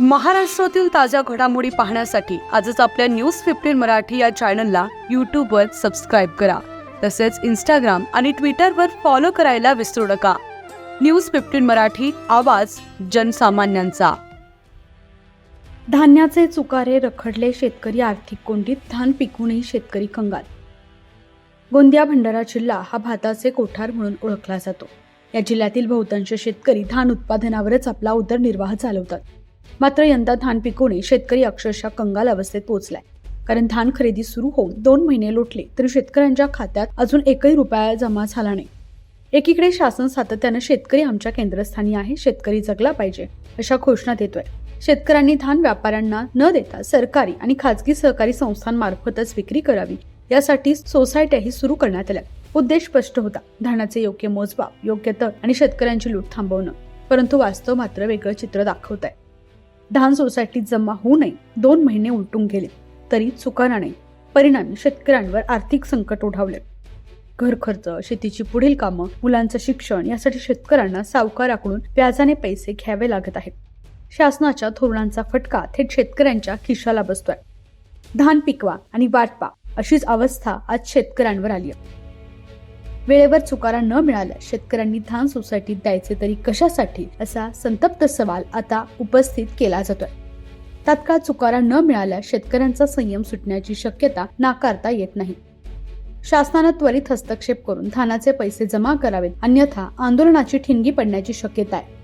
महाराष्ट्रातील ताज्या घडामोडी पाहण्यासाठी आजच आपल्या न्यूज फिफ्टीन मराठी या चॅनलला यूट्यूबवर सबस्क्राईब करा. तसेच इंस्टाग्राम आणि ट्विटरवर फॉलो करायला विसरू नका. न्यूज फिफ्टीन मराठी आवाज जनसामान्यांचा. धान्याचे चुकारे रखडले शेतकरी आर्थिक कोंडीत धान पिकूनही शेतकरी कंगाल गोंदिया भंडारा जिल्हा हा भाताचे कोठार म्हणून ओळखला जातो. या जिल्ह्यातील बहुतांश शेतकरी धान उत्पादनावरच आपला उदरनिर्वाह चालवतात. मात्र यंदा धान पिकवणे शेतकरी अक्षरशः कंगाल अवस्थेत पोहोचलाय. कारण धान खरेदी सुरू होऊन दोन महिने लोटले तरी शेतकऱ्यांच्या खात्यात अजून एकही रुपया जमा झाला नाही. एकीकडे शासन सातत्यानं शेतकरी आमच्या केंद्रस्थानी आहे शेतकरी जगला पाहिजे अशा घोषणा देतोय. शेतकऱ्यांनी धान व्यापाऱ्यांना न देता सरकारी आणि खाजगी सहकारी संस्थांमार्फतच विक्री करावी यासाठी सोसायट्याही सुरू करण्यात आल्या. उद्देश स्पष्ट होता धानाचे योग्य मोजमाप योग्य तर आणि शेतकऱ्यांची लूट थांबवणं. परंतु वास्तव मात्र वेगळं चित्र दाखवत आहे धान सोसायटीत जमा होऊ नये. दोन महिने उलटून गेले. तरी चुकाना नाही. परिणामी शेतकऱ्यांवर आर्थिक संकट ओढावले. घर खर्च शेतीची पुढील कामं मुलांचं शिक्षण यासाठी शेतकऱ्यांना सावकाराकडून व्याजाने पैसे घ्यावे लागत आहेत. शासनाच्या धोरणांचा फटका थेट शेतकऱ्यांच्या खिशाला बसतोय. धान पिकवा आणि वाटपा अशीच अवस्था आज शेतकऱ्यांवर आली आहे वेळेवर चुकारा न मिळाल्या शेतकऱ्यांनी धान सोसायटीत द्यायचे तरी कशासाठी असा संतप्त सवाल आता उपस्थित केला जातोय. तात्काळ चुकारा न मिळाल्या शेतकऱ्यांचा संयम सुटण्याची शक्यता नाकारता येत नाही. शासनानं त्वरित हस्तक्षेप करून धानाचे पैसे जमा करावेत अन्यथा आंदोलनाची ठिणगी पडण्याची शक्यता आहे.